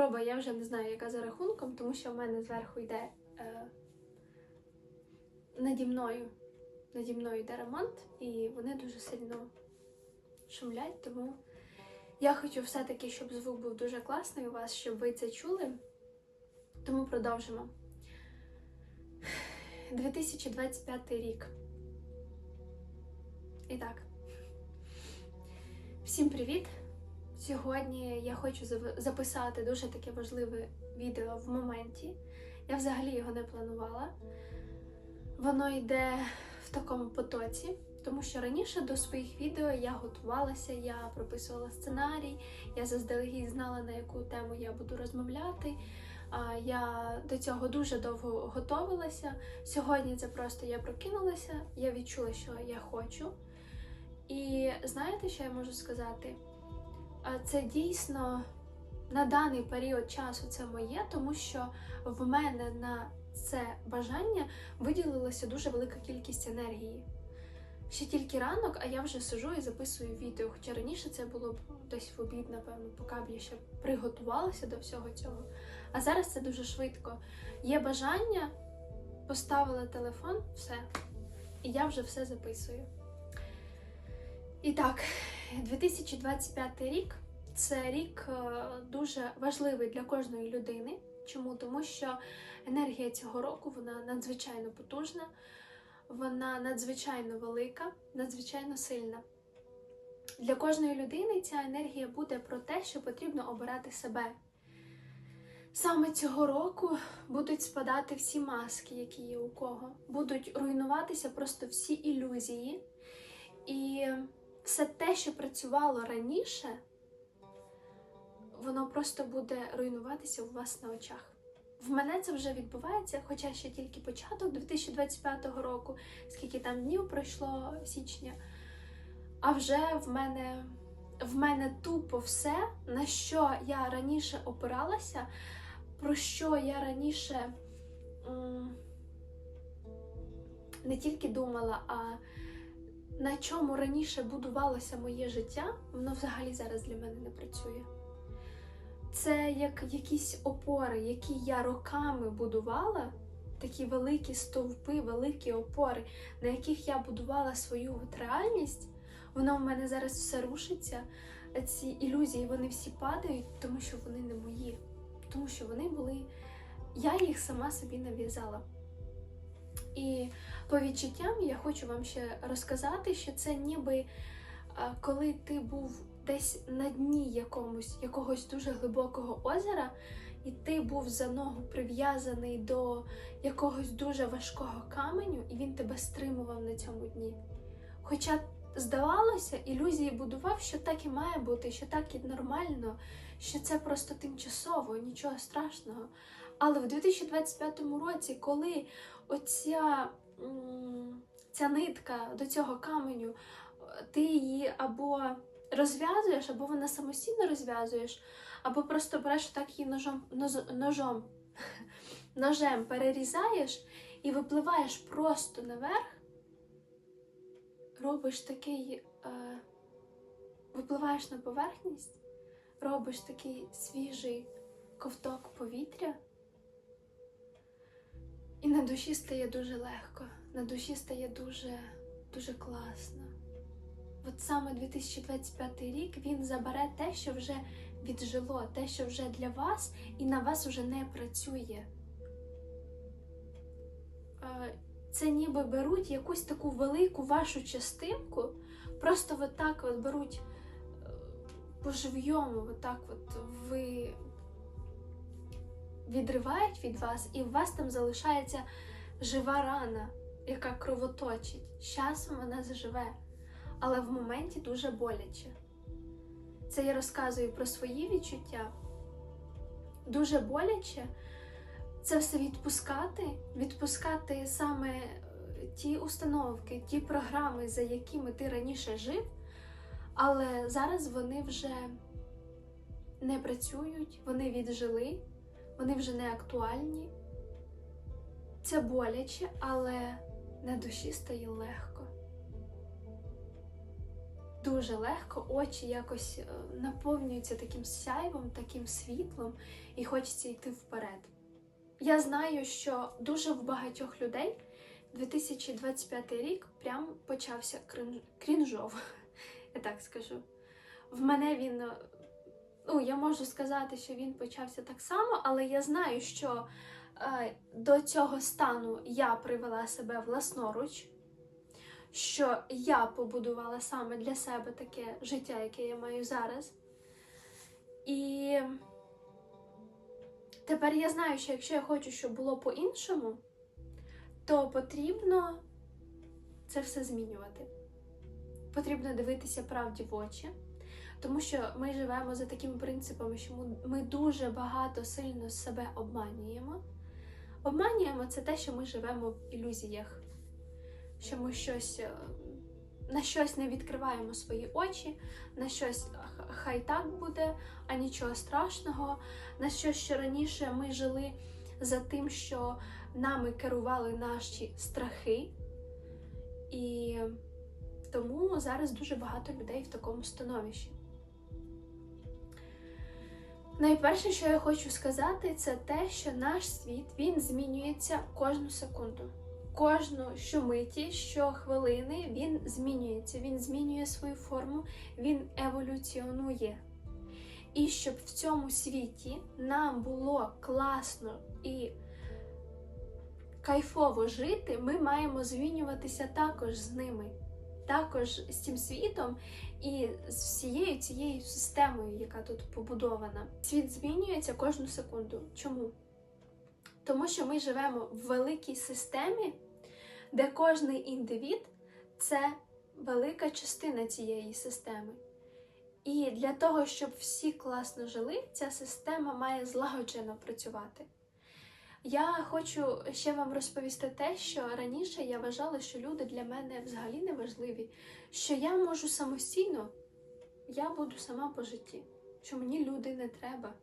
спроба, я вже не знаю, яка за рахунком, тому що в мене зверху йде е, наді мною. Наді мною йде ремонт, і вони дуже сильно шумлять, тому я хочу все-таки, щоб звук був дуже класний у вас, щоб ви це чули. Тому продовжимо. 2025 рік. І так. Всім привіт! Сьогодні я хочу записати дуже таке важливе відео в моменті. Я взагалі його не планувала. Воно йде в такому потоці, тому що раніше до своїх відео я готувалася, я прописувала сценарій, я заздалегідь знала, на яку тему я буду розмовляти. Я до цього дуже довго готувалася. Сьогодні це просто я прокинулася, я відчула, що я хочу. І знаєте, що я можу сказати? Це дійсно на даний період часу це моє, тому що в мене на це бажання виділилася дуже велика кількість енергії. Ще тільки ранок, а я вже сижу і записую відео. Хоча раніше це було б десь в обід, напевно, поки б я ще приготувалася до всього цього. А зараз це дуже швидко. Є бажання, поставила телефон, все. І я вже все записую. І так, 2025 рік це рік е, дуже важливий для кожної людини. Чому? Тому що енергія цього року вона надзвичайно потужна, вона надзвичайно велика, надзвичайно сильна. Для кожної людини ця енергія буде про те, що потрібно обирати себе. Саме цього року будуть спадати всі маски, які є у кого, будуть руйнуватися просто всі ілюзії. І все те, що працювало раніше, воно просто буде руйнуватися у вас на очах. В мене це вже відбувається, хоча ще тільки початок 2025 року, скільки там днів пройшло січня. А вже в мене, в мене тупо все, на що я раніше опиралася, про що я раніше м, не тільки думала, а на чому раніше будувалося моє життя, воно взагалі зараз для мене не працює. Це як якісь опори, які я роками будувала, такі великі стовпи, великі опори, на яких я будувала свою от реальність. Воно в мене зараз все рушиться. Ці ілюзії вони всі падають, тому що вони не мої. Тому що вони були. Я їх сама собі нав'язала. І по відчуттям я хочу вам ще розказати, що це ніби коли ти був десь на дні якомусь, якогось дуже глибокого озера, і ти був за ногу прив'язаний до якогось дуже важкого каменю, і він тебе стримував на цьому дні. Хоча, здавалося, ілюзії будував, що так і має бути, що так і нормально, що це просто тимчасово, нічого страшного. Але в 2025 році, коли оця ця нитка до цього каменю, ти її або розв'язуєш, або вона самостійно розв'язуєш, або просто береш так її ножом, ножом, ножем перерізаєш і випливаєш просто наверх, робиш такий, е, випливаєш на поверхність, робиш такий свіжий ковток повітря. І на душі стає дуже легко, на душі стає дуже, дуже класно. От саме 2025 рік він забере те, що вже віджило, те, що вже для вас і на вас вже не працює. Е, Це ніби беруть якусь таку велику вашу частинку, просто от от беруть е, по-живйому, от от ви відривають від вас, і у вас там залишається жива рана, яка кровоточить. З часом вона заживе, але в моменті дуже боляче. Це я розказую про свої відчуття. Дуже боляче це все відпускати, відпускати саме е, ті установки, ті програми, за якими ти раніше жив, але зараз вони вже не працюють, вони віджили, вони вже не актуальні. Це боляче, але на душі стає легко. дуже легко, очі якось е, наповнюються таким сяйвом, таким світлом, і хочеться йти вперед. Я знаю, що дуже в багатьох людей 2025 рік прям почався крінжов, я так скажу. В мене він, е, ну, я можу сказати, що він почався так само, але я знаю, що е, до цього стану я привела себе власноруч, що я побудувала саме для себе таке життя, яке я маю зараз. І тепер я знаю, що якщо я хочу, щоб було по-іншому, то потрібно це все змінювати. Потрібно дивитися правді в очі, тому що ми живемо за такими принципами, що ми- дуже багато сильно себе обманюємо. Обманюємо це те, що ми живемо в ілюзіях, що ми щось е, на щось не відкриваємо свої очі, на щось хай так буде, а нічого страшного, на щось, що раніше ми жили за тим, що нами керували наші страхи. І тому зараз дуже багато людей в такому становищі. Найперше, що я хочу сказати, це те, що наш світ він змінюється кожну секунду. Кожну щомиті, щохвилини він змінюється, він змінює свою форму, він еволюціонує. І щоб в цьому світі нам було класно і кайфово жити, ми маємо змінюватися також з ними, також з цим світом і з всією цією системою, яка тут побудована. Світ змінюється кожну секунду. Чому? Тому що ми живемо в великій системі, де кожний індивід це велика частина цієї системи. І для того, щоб всі класно жили, ця система має злагоджено працювати. Я хочу ще вам розповісти те, що раніше я вважала, що люди для мене взагалі не важливі, що я можу самостійно, я буду сама по житті, що мені люди не треба.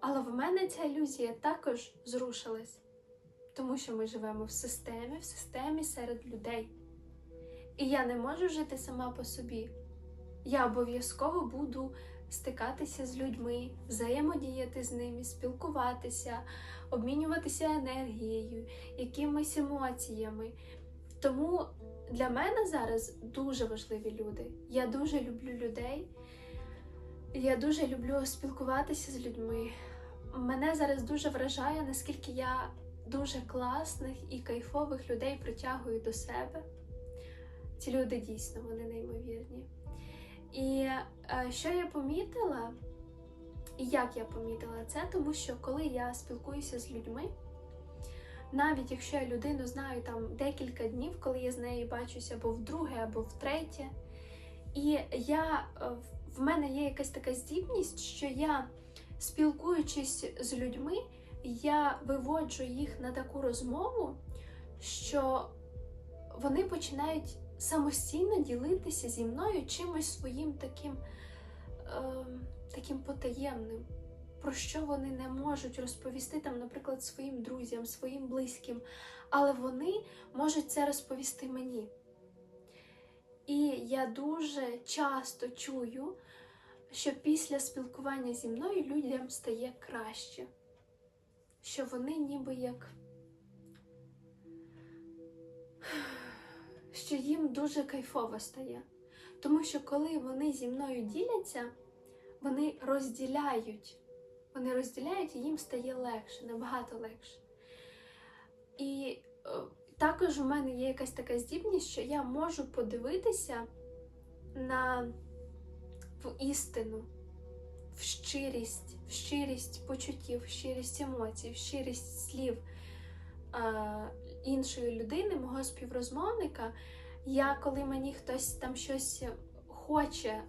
Але в мене ця ілюзія також зрушилась, тому що ми живемо в системі, в системі серед людей. І я не можу жити сама по собі. Я обов'язково буду стикатися з людьми, взаємодіяти з ними, спілкуватися, обмінюватися енергією, якимись емоціями. Тому для мене зараз дуже важливі люди. Я дуже люблю людей. Я дуже люблю спілкуватися з людьми. Мене зараз дуже вражає, наскільки я дуже класних і кайфових людей притягую до себе. Ці люди дійсно вони неймовірні. І е, що я помітила, і як я помітила це, тому що коли я спілкуюся з людьми, навіть якщо я людину знаю там декілька днів, коли я з нею бачуся або вдруге, або втретє, і я, е, в мене є якась така здібність, що я, спілкуючись з людьми, я виводжу їх на таку розмову, що вони починають самостійно ділитися зі мною чимось своїм таким, е, таким потаємним, про що вони не можуть розповісти, там, наприклад, своїм друзям, своїм близьким, але вони можуть це розповісти мені. І я дуже часто чую, що після спілкування зі мною людям стає краще, що вони ніби як. Що їм дуже кайфово стає. Тому що коли вони зі мною діляться, вони розділяють. Вони розділяють і їм стає легше, набагато легше. І е, також у мене є якась така здібність, що я можу подивитися на в істину, в щирість, в щирість почуттів, в щирість емоцій, в щирість слів е, іншої людини, мого співрозмовника. Я, коли мені хтось там щось хоче,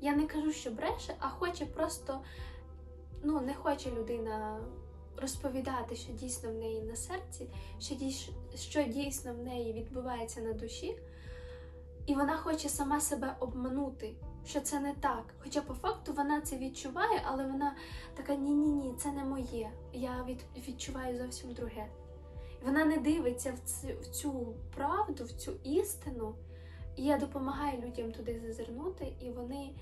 я не кажу, що бреше, а хоче просто, ну, не хоче людина розповідати, що дійсно в неї на серці, що дійс- що дійсно в неї відбувається на душі, і вона хоче сама себе обманути, що це не так. Хоча по факту вона це відчуває, але вона така: ні-ні ні, це не моє. Я від, відчуваю зовсім друге. Вона не дивиться в цю, в цю правду, в цю істину, І я допомагаю людям туди зазирнути, і вони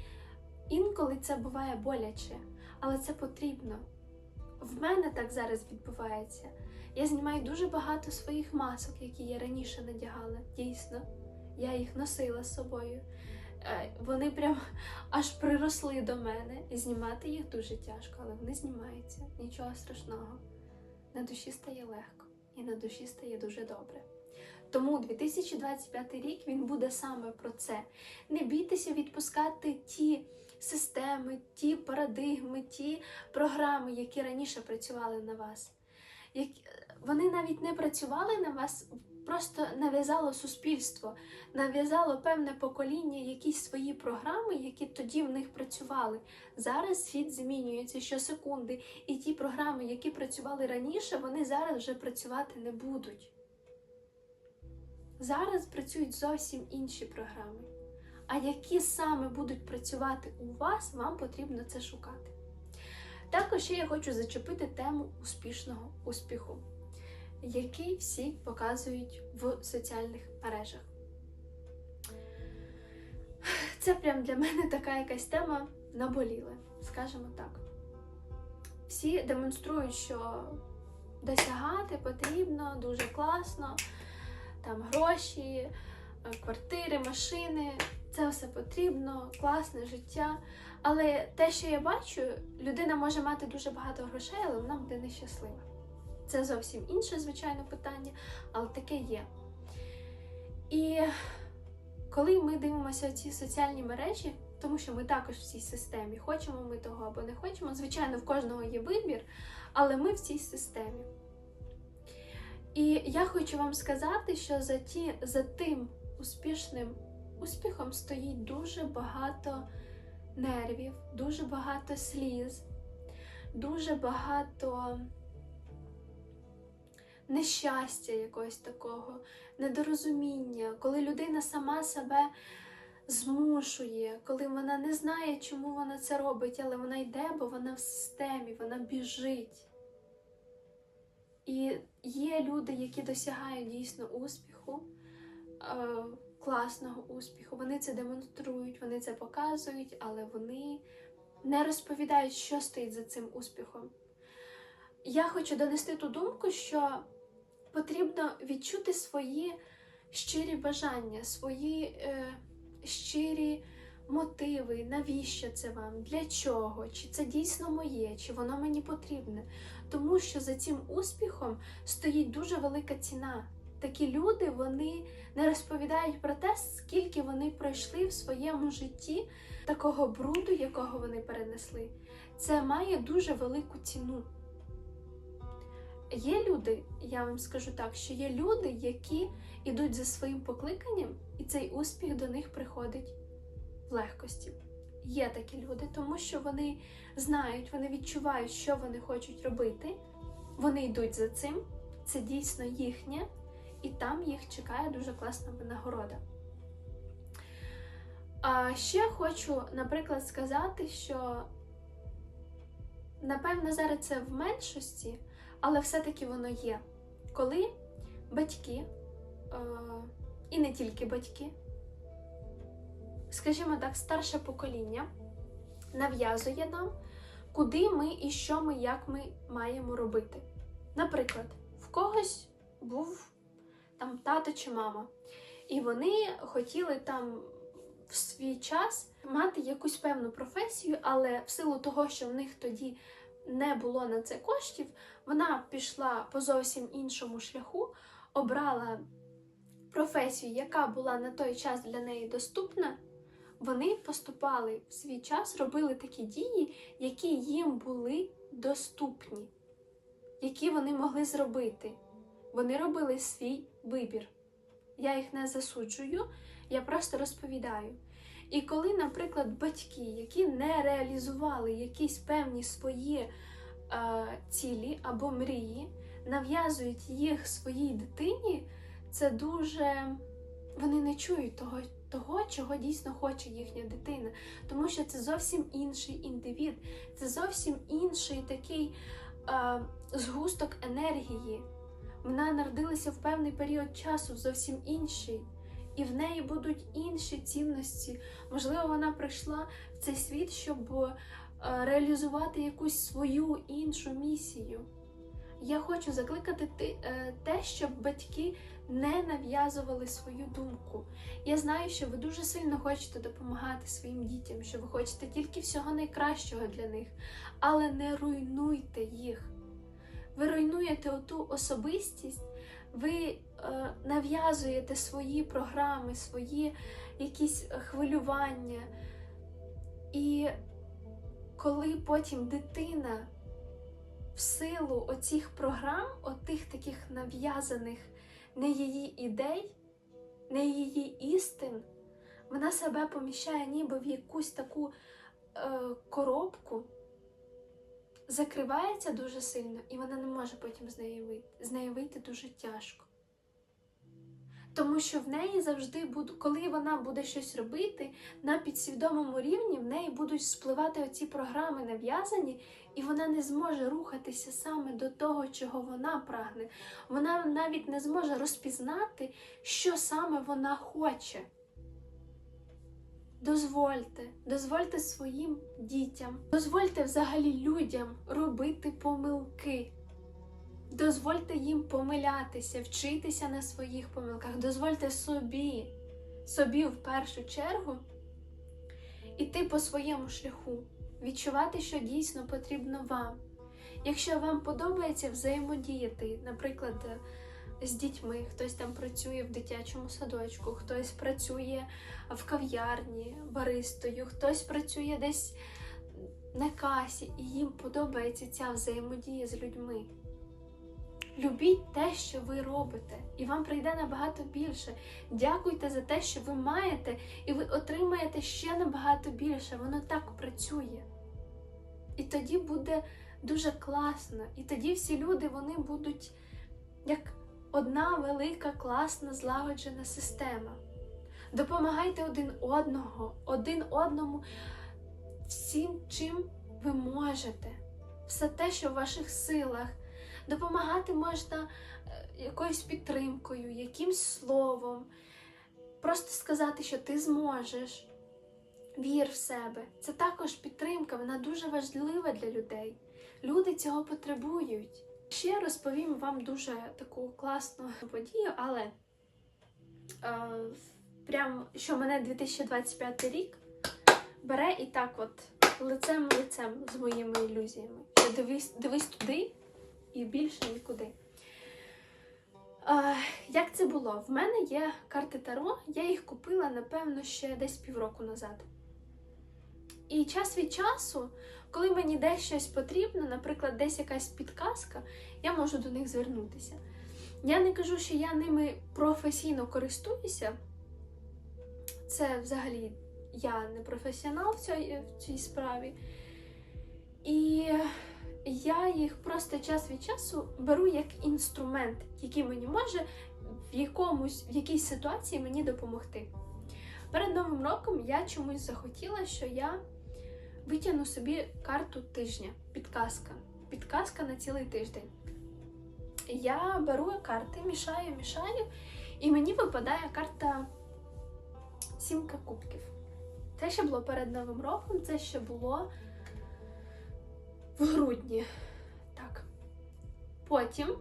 інколи це буває боляче, але це потрібно. В мене так зараз відбувається. Я знімаю дуже багато своїх масок, які я раніше надягала. Дійсно, я їх носила з собою. Е, Вони прям аж приросли до мене. І знімати їх дуже тяжко, але вони знімаються. Нічого страшного. На душі стає легко і на душі стає дуже добре. Тому 2025 рік він буде саме про це. Не бійтеся відпускати ті системи, ті парадигми, ті програми, які раніше працювали на вас. Вони навіть не працювали на вас, просто нав'язало суспільство, нав'язало певне покоління якісь свої програми, які тоді в них працювали. Зараз світ змінюється щосекунди, і ті програми, які працювали раніше, вони зараз вже працювати не будуть. Зараз працюють зовсім інші програми. А які саме будуть працювати у вас, вам потрібно це шукати. Також ще я хочу зачепити тему успішного успіху, який всі показують в соціальних мережах. Це прям для мене така якась тема наболіла, скажімо так. Всі демонструють, що досягати потрібно дуже класно, там гроші, квартири, машини, це все потрібно, класне життя. Але те, що я бачу, людина може мати дуже багато грошей, але вона буде нещаслива. Це зовсім інше, звичайно, питання, але таке є. І коли ми дивимося ці соціальні мережі, тому що ми також в цій системі, хочемо ми того або не хочемо, звичайно, в кожного є вибір, але ми в цій системі. І я хочу вам сказати, що за, ті, за тим успішним успіхом стоїть дуже багато нервів, дуже багато сліз, дуже багато нещастя якогось такого, недорозуміння, коли людина сама себе змушує, коли вона не знає, чому вона це робить, але вона йде, бо вона в системі, вона біжить. І є люди, які досягають дійсно успіху, е, класного успіху. Вони це демонструють, вони це показують, але вони не розповідають, що стоїть за цим успіхом. Я хочу донести ту думку, що потрібно відчути свої щирі бажання, свої е, щирі мотиви, навіщо це вам, для чого, чи це дійсно моє, чи воно мені потрібне. Тому що за цим успіхом стоїть дуже велика ціна. Такі люди вони не розповідають про те, скільки вони пройшли в своєму житті такого бруду, якого вони перенесли. Це має дуже велику ціну. Є люди, я вам скажу так, що є люди, які йдуть за своїм покликанням, і цей успіх до них приходить в легкості. Є такі люди, тому що вони знають, вони відчувають, що вони хочуть робити, вони йдуть за цим, це дійсно їхнє, і там їх чекає дуже класна винагорода. А ще хочу, наприклад, сказати, що напевно зараз це в меншості, але все-таки воно є. Коли батьки, е, і не тільки батьки, скажімо так, старше покоління нав'язує нам, куди ми і що ми, як ми маємо робити. Наприклад, в когось був там тато чи мама, і вони хотіли там в свій час мати якусь певну професію, але в силу того, що в них тоді не було на це коштів, вона пішла по зовсім іншому шляху, обрала професію, яка була на той час для неї доступна. Вони поступали в свій час, робили такі дії, які їм були доступні, які вони могли зробити. Вони робили свій вибір. Я їх не засуджую, я просто розповідаю. І коли, наприклад, батьки, які не реалізували якісь певні свої е, цілі або мрії, нав'язують їх своїй дитині, це дуже вони не чують того, того, чого дійсно хоче їхня дитина, тому що це зовсім інший індивід, це зовсім інший такий е, згусток енергії. Вона народилася в певний період часу, зовсім інший. І в неї будуть інші цінності. Можливо, вона прийшла в цей світ, щоб е, реалізувати якусь свою іншу місію. Я хочу закликати е, те, щоб батьки не нав'язували свою думку. Я знаю, що ви дуже сильно хочете допомагати своїм дітям, що ви хочете тільки всього найкращого для них, але не руйнуйте їх. Ви руйнуєте оту особистість, ви нав'язуєте свої програми, свої якісь хвилювання. І коли потім дитина в силу оцих програм, отих таких нав'язаних не її ідей, не її істин, вона себе поміщає ніби в якусь таку е, коробку, закривається дуже сильно, і вона не може потім з неї вийти. З неї вийти дуже тяжко. Тому що в неї завжди буде, коли вона буде щось робити, на підсвідомому рівні в неї будуть спливати оці програми нав'язані, і вона не зможе рухатися саме до того, чого вона прагне. Вона навіть не зможе розпізнати, що саме вона хоче. Дозвольте, дозвольте своїм дітям, дозвольте взагалі людям робити помилки. Дозвольте їм помилятися, вчитися на своїх помилках. Дозвольте собі, собі в першу чергу іти по своєму шляху, відчувати, що дійсно потрібно вам. Якщо вам подобається взаємодіяти, наприклад, з дітьми, хтось там працює в дитячому садочку, хтось працює в кав'ярні баристою, хтось працює десь на касі, і їм подобається ця взаємодія з людьми. Любіть те, що ви робите, і вам прийде набагато більше. Дякуйте за те, що ви маєте, і ви отримаєте ще набагато більше. Воно так працює. І тоді буде дуже класно. І тоді всі люди вони будуть як одна велика, класна, злагоджена система. Допомагайте один одного, один одному всім, чим ви можете. Все те, що в ваших силах. Допомагати можна е, якоюсь підтримкою, якимсь словом. Просто сказати, що ти зможеш. Вір в себе. Це також підтримка, вона дуже важлива для людей. Люди цього потребують. Ще розповім вам дуже таку класну подію, але е, прям що мене 2025 рік бере і так от лицем лицем з моїми ілюзіями. Дивись, дивись туди і більше нікуди. Як це було? В мене є карти Таро, я їх купила, напевно, ще десь півроку назад. І час від часу, коли мені десь щось потрібно, наприклад, десь якась підказка, я можу до них звернутися. Я не кажу, що я ними професійно користуюся. Це взагалі я не професіонал в цій, в цій справі. І я їх просто час від часу беру як інструмент, який мені може в якомусь в якійсь ситуації мені допомогти. Перед Новим роком я чомусь захотіла, що я витягну собі карту тижня, підказка. Підказка на цілий тиждень. Я беру карти, мішаю, мішаю, і мені випадає карта Сімка кубків. Це ще було перед Новим роком, це ще було в грудні. Так. Потім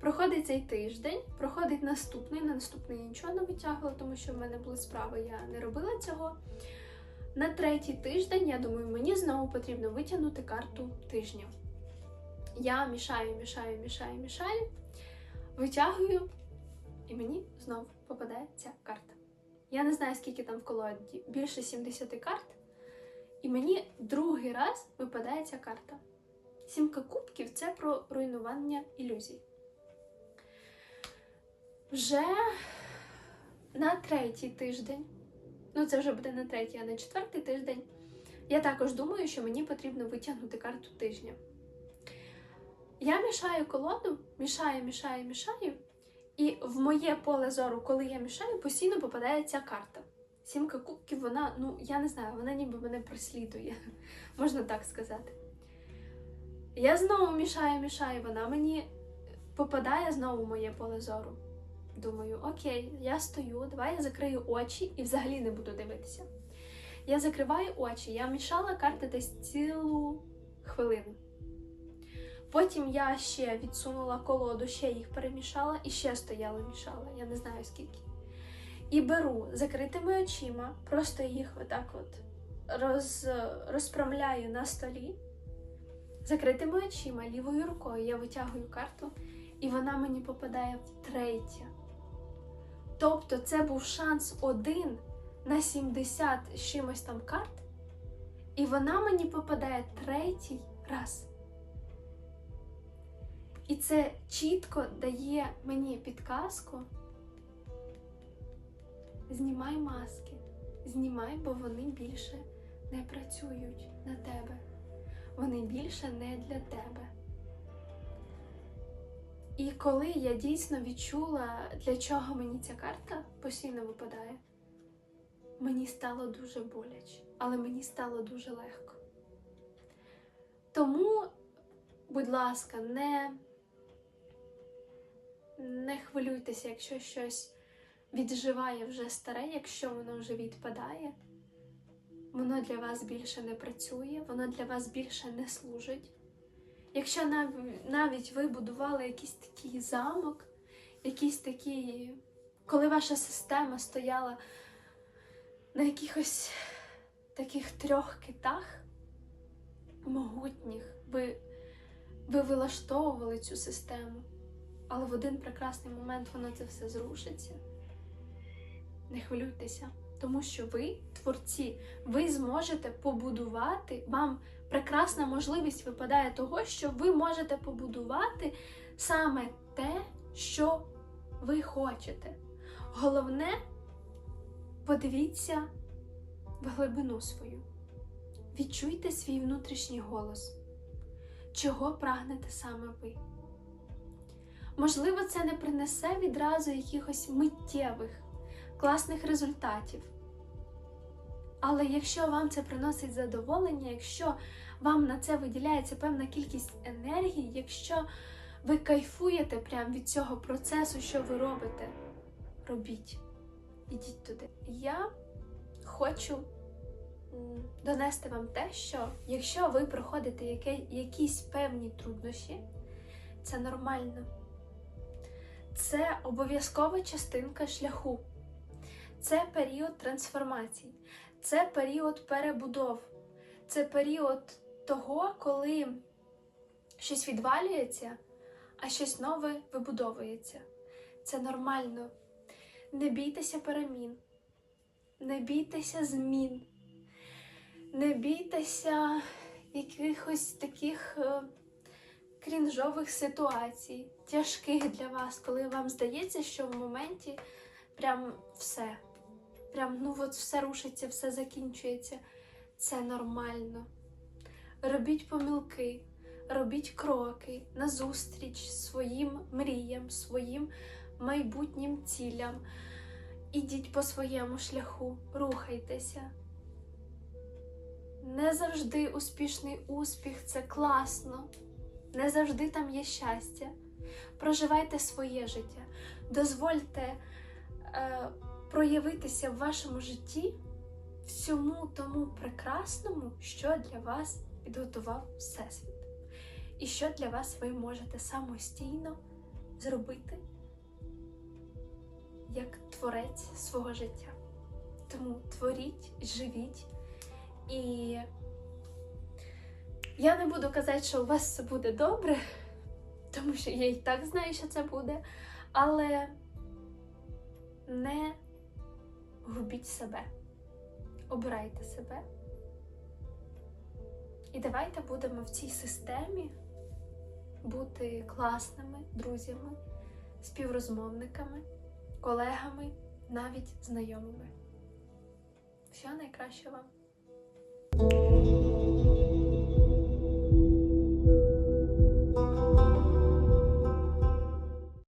проходить цей тиждень, проходить наступний. На наступний я нічого не витягувала, тому що в мене були справи, я не робила цього. На третій тиждень, я думаю, мені знову потрібно витягнути карту тижня. Я мішаю, мішаю, мішаю, мішаю, витягую, і мені знову попадає ця карта. Я не знаю, скільки там в колоді, більше 70 карт. Мені другий раз випадає ця карта. Сімка кубків це про руйнування ілюзій. Вже на третій тиждень, ну це вже буде на третій, а на четвертий тиждень, я також думаю, що мені потрібно витягнути карту тижня. Я мішаю колоду, мішаю, мішаю, мішаю, і в моє поле зору, коли я мішаю, постійно попадає ця карта. Сімка кубків, вона, ну, я не знаю, вона ніби мене прослідує, можна так сказати. Я знову мішаю, мішаю, вона мені попадає знову в моє поле зору. Думаю, окей, я стою, давай я закрию очі і взагалі не буду дивитися. Я закриваю очі, я мішала карти десь цілу хвилину. Потім я ще відсунула колоду, ще їх перемішала і ще стояла, мішала, я не знаю скільки. І беру закритими очима, просто їх отак от роз, розправляю на столі. Закритими очима, лівою рукою я витягую карту, і вона мені попадає втретє. Тобто це був шанс один на 70 з чимось там карт, і вона мені попадає третій раз. І це чітко дає мені підказку. Знімай маски, знімай, бо вони більше не працюють на тебе. Вони більше не для тебе. І коли я дійсно відчула, для чого мені ця карта постійно випадає, мені стало дуже боляче, але мені стало дуже легко. Тому, будь ласка, не, не хвилюйтеся, якщо щось відживає вже старе, якщо воно вже відпадає. Воно для вас більше не працює, воно для вас більше не служить. Якщо нав- навіть ви будували якийсь такий замок, якийсь такий, коли ваша система стояла на якихось таких трьох китах могутніх, ви, ви вилаштовували цю систему, але в один прекрасний момент воно це все зрушиться. Не хвилюйтеся, тому що ви, творці, ви зможете побудувати вам прекрасна можливість випадає того, що ви можете побудувати саме те, що ви хочете. Головне, подивіться в глибину свою. Відчуйте свій внутрішній голос, чого прагнете саме ви. Можливо, це не принесе відразу якихось миттєвих, класних результатів. Але якщо вам це приносить задоволення, якщо вам на це виділяється певна кількість енергії, якщо ви кайфуєте прямо від цього процесу, що ви робите, робіть. Ідіть туди. Я хочу донести вам те, що якщо ви проходите якісь певні труднощі, це нормально. Це обов'язкова частинка шляху. Це період трансформації, це період перебудов, це період того, коли щось відвалюється, а щось нове вибудовується. Це нормально. Не бійтеся перемін, не бійтеся змін, не бійтеся якихось таких е, крінжових ситуацій, тяжких для вас, коли вам здається, що в моменті прям все. Прям ну от все рушиться, все закінчується. Це нормально. Робіть помилки, робіть кроки назустріч своїм мріям, своїм майбутнім цілям. Ідіть по своєму шляху, рухайтеся. Не завжди успішний успіх це класно, не завжди там є щастя. Проживайте своє життя, дозвольте е, проявитися в вашому житті всьому тому прекрасному, що для вас підготував Всесвіт, і що для вас ви можете самостійно зробити як творець свого життя. Тому творіть, живіть. І я не буду казати, що у вас все буде добре, тому що я і так знаю, що це буде, але не губіть себе, обирайте себе. І давайте будемо в цій системі бути класними друзями, співрозмовниками, колегами, навіть знайомими. Всього найкращого вам!